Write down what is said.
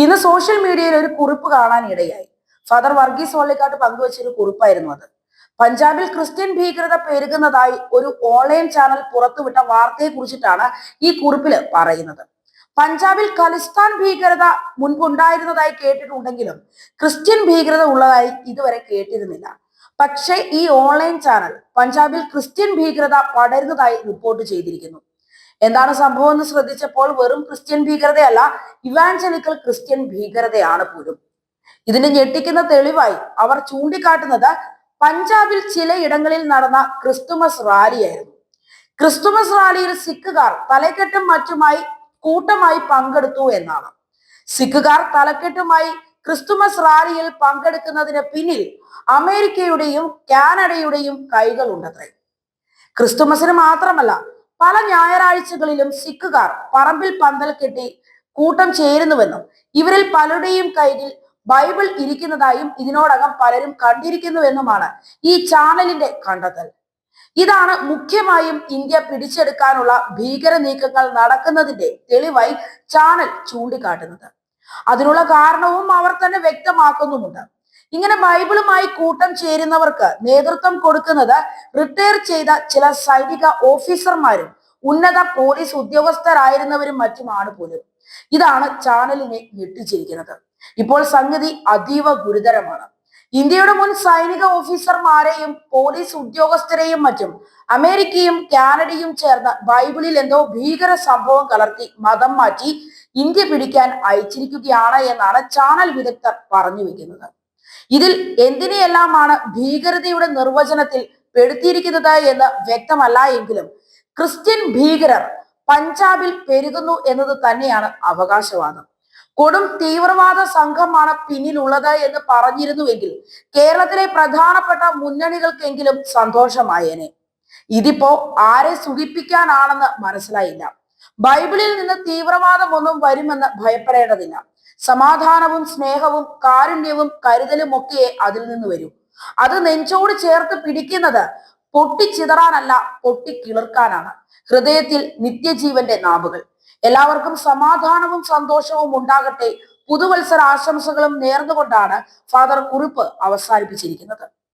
ഇന്ന് സോഷ്യൽ മീഡിയയിൽ ഒരു കുറിപ്പ് കാണാൻ ഇടയായി. ഫാദർ വർഗീസ് വള്ളിക്കാട്ട് പങ്കുവച്ചൊരു കുറിപ്പായിരുന്നു അത്. പഞ്ചാബിൽ ക്രിസ്ത്യൻ ഭീകരത പെരുകുന്നതായി ഒരു ഓൺലൈൻ ചാനൽ പുറത്തുവിട്ട വാർത്തയെ കുറിച്ചിട്ടാണ് ഈ കുറിപ്പിൽ പറയുന്നത്. പഞ്ചാബിൽ ഖലിസ്ഥാൻ ഭീകരത മുൻപുണ്ടായിരുന്നതായി കേട്ടിട്ടുണ്ടെങ്കിലും ക്രിസ്ത്യൻ ഭീകരത ഉള്ളതായി ഇതുവരെ കേട്ടിരുന്നില്ല. പക്ഷേ ഈ ഓൺലൈൻ ചാനൽ പഞ്ചാബിൽ ക്രിസ്ത്യൻ ഭീകരത പടരുന്നതായി റിപ്പോർട്ട് ചെയ്തിരിക്കുന്നു. എന്താണ് സംഭവം എന്ന് ശ്രദ്ധിച്ചപ്പോൾ വെറും ക്രിസ്ത്യൻ ഭീകരതയല്ല ഇവാഞ്ചലിക്കൽ ക്രിസ്ത്യൻ ഭീകരതയാണ് പോലും. ഇതിന് ഞെട്ടിക്കുന്ന തെളിവായി അവർ ചൂണ്ടിക്കാട്ടുന്നത് പഞ്ചാബിൽ ചിലയിടങ്ങളിൽ നടന്ന ക്രിസ്തുമസ് റാലിയായിരുന്നു. ക്രിസ്തുമസ് റാലിയിൽ സിഖുകാർ തലക്കെട്ടും മറ്റുമായി കൂട്ടമായി പങ്കെടുത്തു എന്നാണ്. സിഖുകാർ തലക്കെട്ടുമായി ക്രിസ്തുമസ് റാലിയിൽ പങ്കെടുക്കുന്നതിന് പിന്നിൽ അമേരിക്കയുടെയും കാനഡയുടെയും കൈകളുണ്ടത്രേ. ക്രിസ്തുമസിന് മാത്രമല്ല പല ഞായറാഴ്ചകളിലും സിഖുകാർ പറമ്പിൽ പന്തൽ കെട്ടി കൂട്ടം ചേരുന്നുവെന്നും ഇവരിൽ പലരുടെയും കയ്യിൽ ബൈബിൾ ഇരിക്കുന്നതായും ഇതിനോടകം പലരും കണ്ടിരിക്കുന്നുവെന്നുമാണ് ഈ ചാനലിന്റെ കണ്ടെത്തൽ. ഇതാണ് മുഖ്യമായും ഇന്ത്യ പിടിച്ചെടുക്കാനുള്ള ഭീകര നീക്കങ്ങൾ നടക്കുന്നതിന്റെ തെളിവായി ചാനൽ ചൂണ്ടിക്കാട്ടുന്നത്. അതിനുള്ള കാരണവും അവർ തന്നെ വ്യക്തമാക്കുന്നുമുണ്ട്. ഇങ്ങനെ ബൈബിളുമായി കൂട്ടം ചേരുന്നവർക്ക് നേതൃത്വം കൊടുക്കുന്നത് റിട്ടയർ ചെയ്ത ചില സൈനിക ഓഫീസർമാരും ഉന്നത പോലീസ് ഉദ്യോഗസ്ഥരായിരുന്നവരും മറ്റുമാണ് പോലും. ഇതാണ് ചാനലിനെ ഞെട്ടിച്ചിരിക്കുന്നത്. ഇപ്പോൾ സംഗതി അതീവ ഗുരുതരമാണ്. ഇന്ത്യയുടെ മുൻ സൈനിക ഓഫീസർമാരെയും പോലീസ് ഉദ്യോഗസ്ഥരെയും മറ്റും അമേരിക്കയും കാനഡയും ചേർന്ന് ബൈബിളിൽ എന്തോ ഭീകര സംഭവം കലർത്തി മതം മാറ്റി ഇന്ത്യ പിടിക്കാൻ അയച്ചിരിക്കുകയാണ് എന്നാണ് ചാനൽ വിദഗ്ധർ പറഞ്ഞു വെക്കുന്നത്. ഇതിൽ എന്തിനെയെല്ലാമാണ് ഭീകരതയുടെ നിർവചനത്തിൽ പെടുത്തിയിരിക്കുന്നത് എന്ന് വ്യക്തമല്ല എങ്കിലും ക്രിസ്ത്യൻ ഭീകരർ പഞ്ചാബിൽ പെരുകുന്നു എന്നത് തന്നെയാണ് അവകാശവാദം. കൊടും തീവ്രവാദ സംഘമാണ് പിന്നിലുള്ളത് എന്ന് പറഞ്ഞിരുന്നുവെങ്കിൽ കേരളത്തിലെ പ്രധാനപ്പെട്ട മുന്നണികൾക്കെങ്കിലും സന്തോഷമായേനെ. ഇതിപ്പോ ആരെ സുഖിപ്പിക്കാനാണെന്ന് മനസ്സിലായില്ല. ബൈബിളിൽ നിന്ന് തീവ്രവാദമൊന്നും വരുമെന്ന് ഭയപ്പെടേണ്ടതില്ല. സമാധാനവും സ്നേഹവും കാരുണ്യവും കരുതലും ഒക്കെ അതിൽ നിന്ന് വരും. അത് നെഞ്ചോട് ചേർത്ത് പിടിക്കുന്നത് പൊട്ടിച്ചിതറാനല്ല പൊട്ടിക്കിളിർക്കാനാണ്. ഹൃദയത്തിൽ നിത്യജീവന്റെ നാവുകൾ. എല്ലാവർക്കും സമാധാനവും സന്തോഷവും ഉണ്ടാകട്ടെ. പുതുവത്സര ആശംസകളും നേർന്നുകൊണ്ടാണ് ഫാദർ കുറിപ്പ് അവസാനിപ്പിച്ചിരിക്കുന്നത്.